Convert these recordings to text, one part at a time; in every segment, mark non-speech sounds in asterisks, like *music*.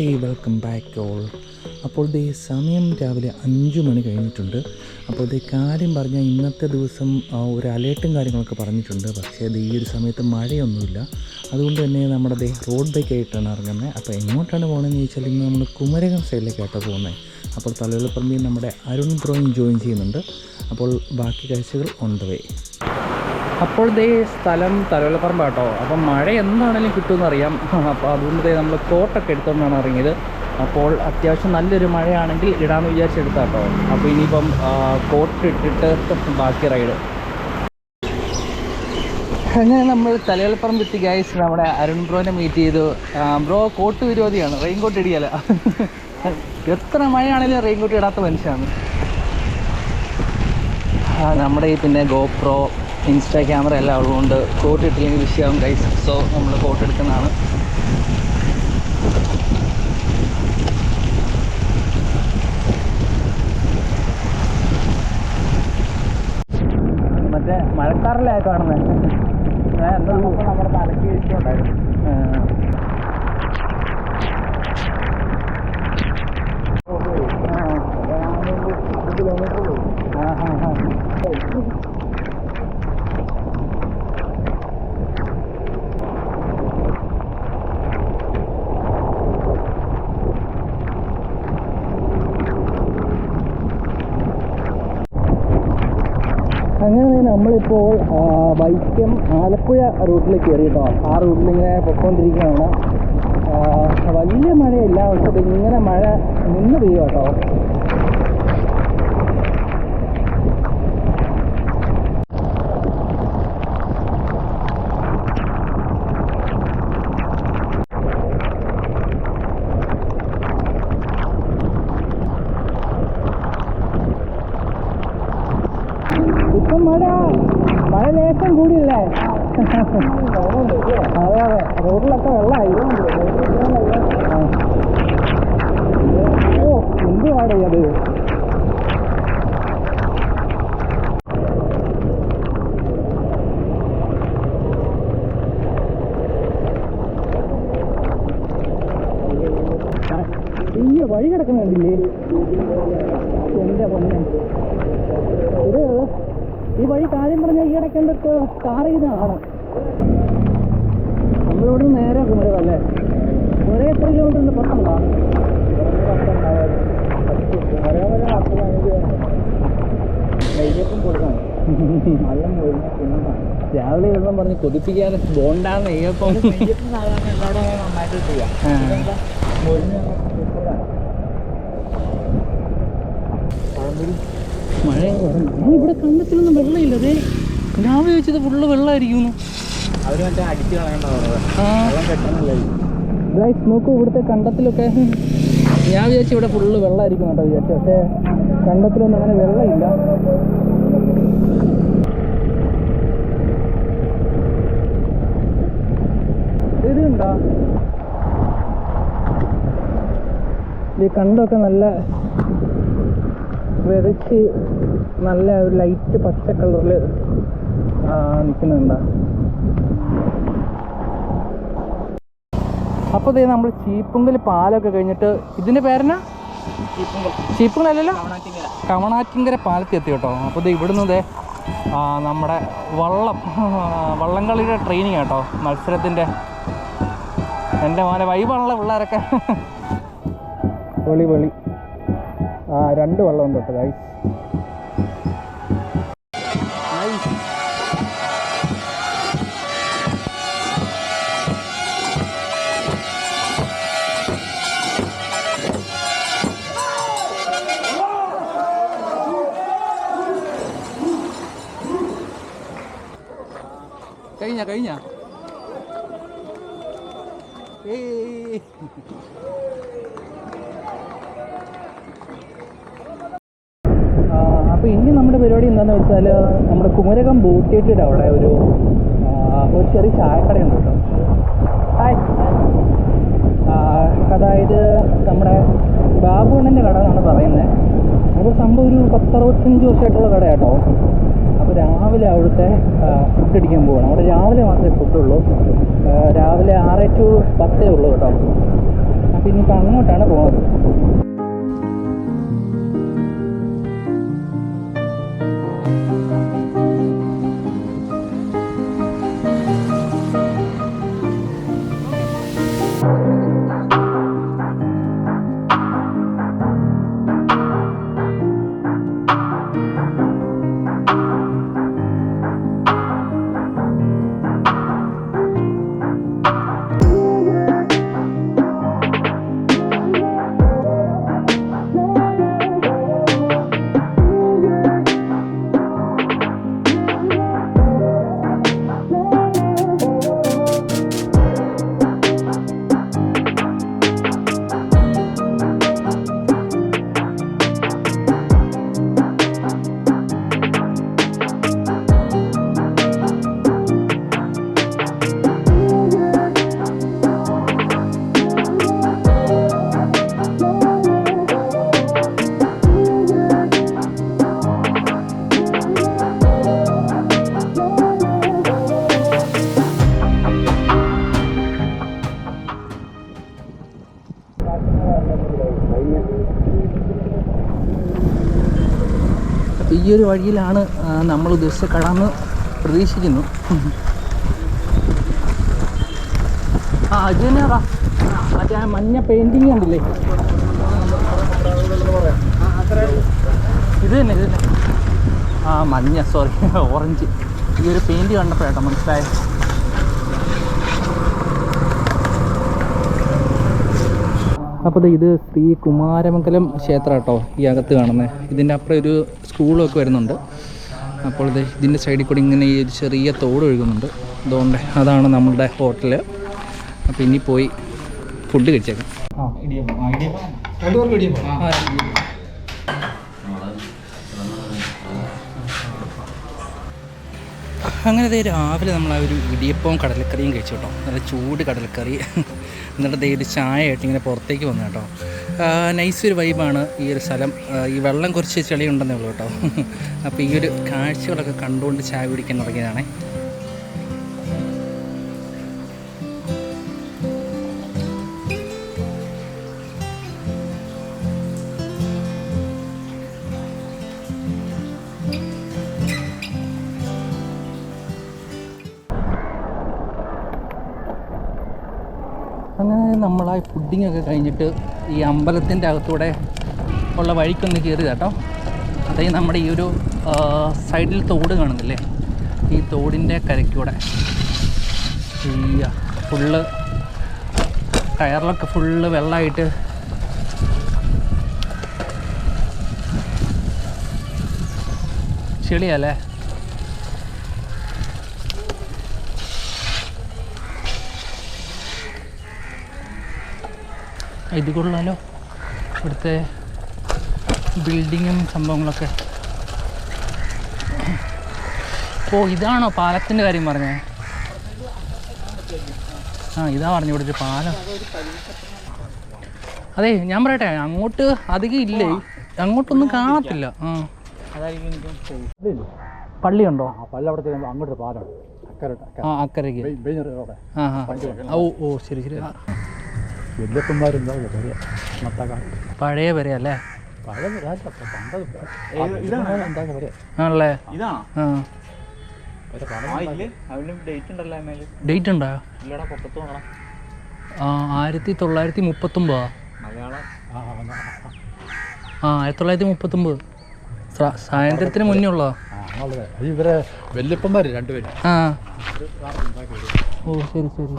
Hey welcome back all അപ്പോൾ ദേ സമയം രാവിലെ അഞ്ച് മണി കഴിഞ്ഞിട്ടുണ്ട്. അപ്പോൾ ദേ കാര്യം പറഞ്ഞാൽ ഇന്നത്തെ ദിവസം ഒരു അലേർട്ടും കാര്യങ്ങളൊക്കെ പറഞ്ഞിട്ടുണ്ട്. പക്ഷേ ദേ ഈ ഒരു സമയത്ത് മഴയൊന്നുമില്ല. അതുകൊണ്ട് തന്നെ നമ്മുടെ ദേ റോഡ് ബൈക്ക് ആയിട്ടാണ് ഇറങ്ങുന്നത് അപ്പോൾ എങ്ങോട്ടാണ് പോകണമെന്ന് ചോദിച്ചാൽ ഇന്ന് നമ്മൾ കുമരകം സൈഡിലേക്കായിട്ട് പോകുന്നത് അപ്പോൾ തലവെളുപ്പറമ്പിൽ നമ്മുടെ അരുൺ ബ്രോയും ജോയിൻ ചെയ്യുന്നുണ്ട്. അപ്പോൾ ബാക്കി കാഴ്ചകൾ ഓൺ ദ വേ അപ്പോൾ ദേ സ്ഥലം തലവലപ്പറമ്പ് കേട്ടോ അപ്പം മഴ എന്താണെങ്കിലും കിട്ടുമെന്ന് അറിയാം. *laughs* അപ്പോൾ അതുകൊണ്ട് നമ്മൾ കോട്ടൊക്കെ എടുത്തുകൊണ്ടാണ് ഇറങ്ങിയത്. അപ്പോൾ അത്യാവശ്യം നല്ലൊരു മഴയാണെങ്കിൽ ഇടാമെന്ന് വിചാരിച്ചെടുത്താ കേട്ടോ അപ്പോൾ ഇനിയിപ്പം കോട്ട് ഇട്ടിട്ട് ബാക്കി റൈഡ്. അങ്ങനെ നമ്മൾ തലയാളപ്പറമ്പ് എത്തി ഗൈസ് നമ്മുടെ അരുൺ ബ്രോനെ മീറ്റ് ചെയ്തു. ബ്രോ കോട്ട് വിരോധിയാണ്. Rain coat ഇടിയല്ല. *laughs* എത്ര മഴയാണെങ്കിലും റെയിൻ കോട്ട് ഇടാത്ത മനുഷ്യനാണ്. നമ്മുടെ ഈ പിന്നെ ഗോപ്രോ ഇൻസ്റ്റാ ക്യാമറ എല്ലാം ഉള്ളതുകൊണ്ട് കോട്ട് ഇട്ടില്ലെങ്കിൽ വിഷയമാകും ഗൈസ് സോ നമ്മൾ കോട്ട് എടുക്കുന്നതാണ്. മറ്റേ മഴക്കാറിലാ കാണുന്നത് നമ്മുടെ തലക്ക് വീഴ്ചയുണ്ടായിരുന്നു കിലോമീറ്റർ ആ ഹാ ഹാ അങ്ങനെ നമ്മളിപ്പോൾ വൈക്കം ആലപ്പുഴ റൂട്ടിലേക്ക് കയറിയിട്ടോ. ആ റൂട്ടിലിങ്ങനെ പൊയ്ക്കൊണ്ടിരിക്കുകയാണ്. ആ, വലിയ മഴയില്ല. പക്ഷെ ഇങ്ങനെ മഴ നിന്ന് പെയ്യുക കേട്ടോ ഇപ്പം മഴ മഴ ലേശം കൂടിയല്ലേ അതെ അതെ റോഡിലൊക്കെ വെള്ളമായി. ഓ എന്ത് പാടേ അത് ഇയ്യ വഴി കിടക്കുന്നുണ്ടില്ലേ എന്റെ പൊന്നെ ഇത് ഈ വഴി കാര്യം പറഞ്ഞാൽ ഈ ഇടയ്ക്ക് എന്തൊക്കെ ചെയ്തതാണ് നമ്മളിവിടെ നേരെ കുമരകം അല്ലേ? കുമരകം എത്ര കിലോമീറ്റർ ഉണ്ട് പത്തുണ്ടോ രാവിലെ ഇരുന്നും പറഞ്ഞ് കൊതിപ്പിക്കാൻ ബോണ്ടാന്ന് നെയ്യപ്പം മഴ. ഇവിടെ കണ്ടത്തിലൊന്നും വെള്ളമില്ല അതെ രാവിലെ വെച്ചത് ഫുള്ള് വെള്ളമായിരിക്കുന്നു നോക്കൂ ഇവിടുത്തെ കണ്ടത്തിലൊക്കെ. ഞാൻ വിചാരിച്ചു ഇവിടെ ഫുള്ള് വെള്ളമായിരിക്കും കേട്ടോ വിചാരിച്ചു പക്ഷേ കണ്ടത്തിലൊന്നും അങ്ങനെ വെള്ളമില്ല. ഇത് ഉണ്ടോ ഈ കണ്ടൊക്കെ നല്ല വിതച്ച് നല്ല ഒരു ലൈറ്റ് പച്ച കളറിൽ നിൽക്കുന്നുണ്ടോ അപ്പോൾ ദേ നമ്മൾ ചീപ്പുങ്കൽ പാലൊക്കെ കഴിഞ്ഞിട്ട് ഇതിന്റെ പേരെന്നാ? ചീപ്പുങ്കലല്ലല്ലോ? കവണാറ്റിങ്കര. പാലത്തിൽ എത്തി കേട്ടോ. അപ്പോൾ ദേ ഇവിടുന്ന് ഇതേ നമ്മുടെ വള്ളം *laughs* വള്ളംകളിയുടെ ട്രെയിനിങ് കേട്ടോ മത്സരത്തിന്റെ എന്റെ മോനെ വൈബാണല്ലോ പിള്ളേരൊക്കെ. *laughs* വെളി വെളി ആ രണ്ട് വള്ളമുണ്ട് കേട്ടോ ഗൈസ് കഴിഞ്ഞ കഴിഞ്ഞ? ഏയ്. അപ്പോൾ ഇനി നമ്മുടെ പരിപാടി എന്താണെന്ന് വെച്ചാൽ നമ്മുടെ കുമരകം ബൂട്ടിയിട്ടിട്ട് അവിടെ ഒരു ഒരു ചെറിയ ചായക്കടയുണ്ട് കേട്ടോ. അതായത് നമ്മുടെ ബാബുണ്ണന്റെ കട എന്നാണ് പറയുന്നത്. അപ്പോൾ സംഭവം ഒരു പത്തറുപത്തഞ്ച് വർഷമായിട്ടുള്ള കട കേട്ടോ അപ്പോൾ രാവിലെ അവിടുത്തെ ഫുഡ് അടിക്കാൻ പോകണം അവിടെ രാവിലെ മാത്രമേ ഫുഡുള്ളൂ രാവിലെ ആറ് ടു പത്തേ ഉള്ളൂ കേട്ടോ. അപ്പോൾ ഇനിയിപ്പോൾ അങ്ങോട്ടാണ് പോകുന്നത് ഒരു വഴിയിലാണ് നമ്മൾ ഉദ്ദേശിച്ച കടന്ന് പ്രതീക്ഷിക്കുന്നു. ആ അത് തന്നെയാടാ മറ്റേ ആ മഞ്ഞ പെയിന്റിങ് കണ്ടില്ലേ? ഇത് തന്നെ ഇത് തന്നെ. ആ മഞ്ഞ സോറി ഓറഞ്ച് *laughs* ഈ ഒരു പെയിന്റ് കണ്ടപ്പോഴേട്ടോ മനസ്സിലായത്. അപ്പോൾ ഇത് ശ്രീ കുമാരമംഗലം ക്ഷേത്രം കേട്ടോ ഈ അകത്ത് കാണുന്നത് ഇതിന്റെ അപ്പുറം ഒരു സ്കൂളൊക്കെ വരുന്നുണ്ട്. അപ്പോൾ ഇത് ഇതിന്റെ സൈഡിൽ കൂടി ഇങ്ങനെ ഈ ഒരു ചെറിയ തോട് ഒഴുകുന്നുണ്ട്. അതുകൊണ്ട് അതാണ് നമ്മളുടെ ഹോട്ടൽ അപ്പോൾ ഇനി പോയി ഫുഡ് കഴിച്ചേക്കാം. അങ്ങനെ രാവിലെ നമ്മൾ ആ ഒരു ഇടിയപ്പവും കടലക്കറിയും കഴിച്ചു കേട്ടോ. നല്ല ചൂട് കടലക്കറി. എന്നിട്ട് ദേ ചായയായിട്ട് ഇങ്ങനെ പുറത്തേക്ക് വന്നു കേട്ടോ. നൈസ് ഒരു വൈബാണ് ഈ ഒരു സ്ഥലം. ഈ വെള്ളം കുറച്ച് ചെളിയുണ്ടെന്നേ ഉള്ളൂ കേട്ടോ. *laughs* അപ്പോൾ ഈ ഒരു കാഴ്ചകളൊക്കെ കണ്ടുകൊണ്ട് ചായ കുടിക്കാൻ തുടങ്ങിയതാണേ. നമ്മൾ ആ ഒക്കെ കഴിഞ്ഞിട്ട് ഈ അമ്പലത്തിന്റെ അകത്തൂടെ ഉള്ള വഴിക്കൊന്ന് കയറി കേട്ടോ. അതായത് നമ്മുടെ ഈ ഒരു സൈഡിൽ തോട് കാണുന്നില്ലേ? ഈ തോടിന്റെ കരയ്ക്കൂടെ. ഈ ഫുള്ള് ടയറിലൊക്കെ ഫുള്ള് വെള്ളമായിട്ട്. ചെളിയല്ലേ? ഇത് കൊള്ളാലോ ഇവിടുത്തെ ബിൽഡിങ്ങും സംഭവങ്ങളൊക്കെ. ഓ ഇതാണോ പാലത്തിന്റെ കാര്യം പറഞ്ഞേ? ആ ഇതാ പറഞ്ഞു ഇവിടെ ഒരു പാലം. അതെ ഞാൻ പറയട്ടെ അങ്ങോട്ട് അധികം ഇല്ലേ? അങ്ങോട്ടൊന്നും കാണത്തില്ല. ആ. പള്ളിയുണ്ടോ പല്ലവിടത്തെ അങ്ങോട്ട് പാലം. അക്കരയ്ക്ക്. ആ ആ. ഓ ഓ ശരി ശരി. ആ. അന്നത്തെ കാലത്ത് പഴയ വരെ അല്ലേ? പഴയ രാജ പണ്ടത് എന്താ പറയാ ആണല്ലേ? ഇതാണോ? ആ. ഡേറ്റ് ഉണ്ടോ? ആയിരത്തി തൊള്ളായിരത്തി മുപ്പത്തൊമ്പതാ? മലയാളം. ആ ആയിരത്തി തൊള്ളായിരത്തി മുപ്പത്തൊമ്പത്. സ്വാതന്ത്ര്യത്തിന് മുന്നേ ഉള്ളതാ അത് ഇവരെ വല്യപ്പന്മാര് രണ്ടുപേരും. ആ. ഓ ശരി ശരി.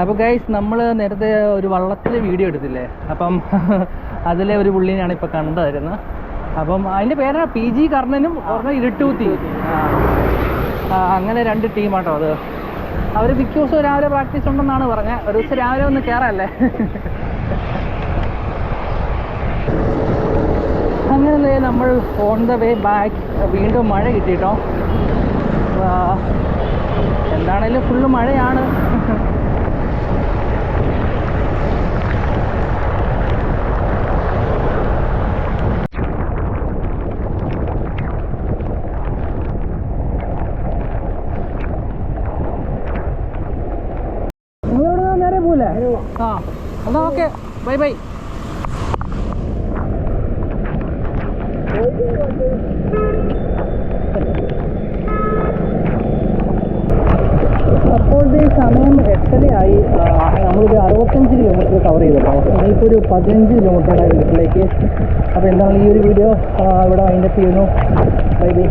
അപ്പോൾ ഗൈസ് നമ്മൾ നേരത്തെ ഒരു വള്ളത്തിൽ വീഡിയോ എടുത്തില്ലേ? അപ്പം *laughs* അതിലെ ഒരു പുള്ളിനെയാണ് ഇപ്പോൾ കണ്ടതായിരുന്നു അപ്പം അതിന്റെ പേരാണ് പി ജി കർണനും പറഞ്ഞ ഇരുട്ടൂത്തി. അങ്ങനെ രണ്ട് ടീമാട്ടോ അത്. അവർ മിക്ക ദിവസവും രാവിലെ പ്രാക്ടീസ് ഉണ്ടെന്നാണ് പറഞ്ഞത്. ഒരു ദിവസം രാവിലെ ഒന്ന് കയറല്ലേ *laughs* അങ്ങനെ നമ്മൾ ഓൺ ദ വേ ബാക്ക് വീണ്ടും മഴ കിട്ടിയിട്ടോ എന്താണേലും ഫുള്ള് മഴയാണ്. *laughs* ബൈ ബൈ കവർ ഒരു പതിനഞ്ച് കിലോമീറ്ററുടെ വീട്ടിലേക്ക്. അപ്പോൾ എന്താണ് ഈ ഒരു വീഡിയോ ഇവിടെ വൈൻഡപ്പ് ചെയ്യുന്നു. Bye bye